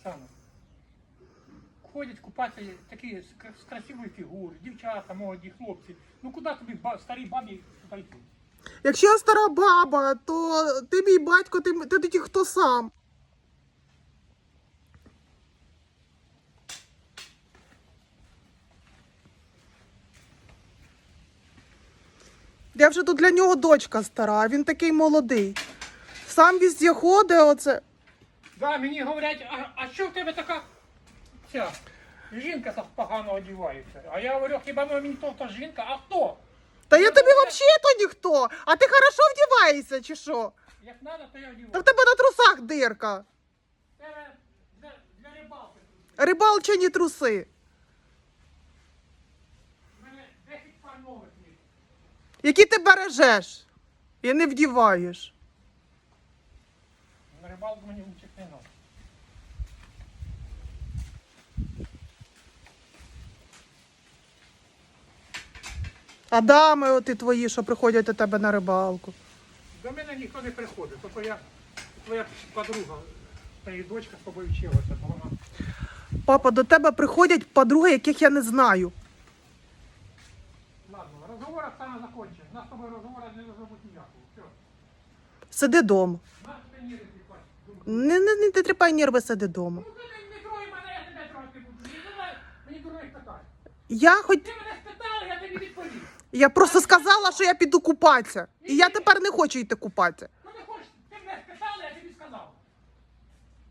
Оксана. Ходять купатися такі з красивої фігури, дівчата, молоді, хлопці. Ну куди тобі старій бабі йти? Якщо я стара баба, то ти мій батько, ти, ти тоді хто сам? Я вже тут для нього дочка стара, а він такий молодий. Сам везде ходить, оце. Да, мені говорять, а, а що в тебе така ця жінка так погано одівається? А я говорю, хіба ну, мені то, то жінка, а хто? Та я тобі взагалі то ніхто. А ти хорошо вдіваєшся, чи що? Як треба, то я Та одіваю. в тебе на трусах дирка. Це для, для рибалки. Рибалчані труси. У мене 10 пар нових є. Які ти бережеш і не вдіваєш. Рибалку мені нічого не треба. А дами оти твої, що приходять до тебе на рибалку. До мене ніхто не приходить, тобто я твоя подруга, та її дочка з тобою вчилася, то вона. Папа, до тебе приходять подруги, яких я не знаю. Ладно, розговор Оксана закончен. У нас з тобою розговору не бути ніякого. Все. Сиди дома. Не. Не, не, не, не тріпай нерви, сиди вдома. Ну ти не, не трой мене, я тебе трохи буду. Не давай мені дурних питань. Я хоч Ти мене спитала, я тобі відповів. я просто сказала, що я піду купатися. І я тепер не хочу йти купатися.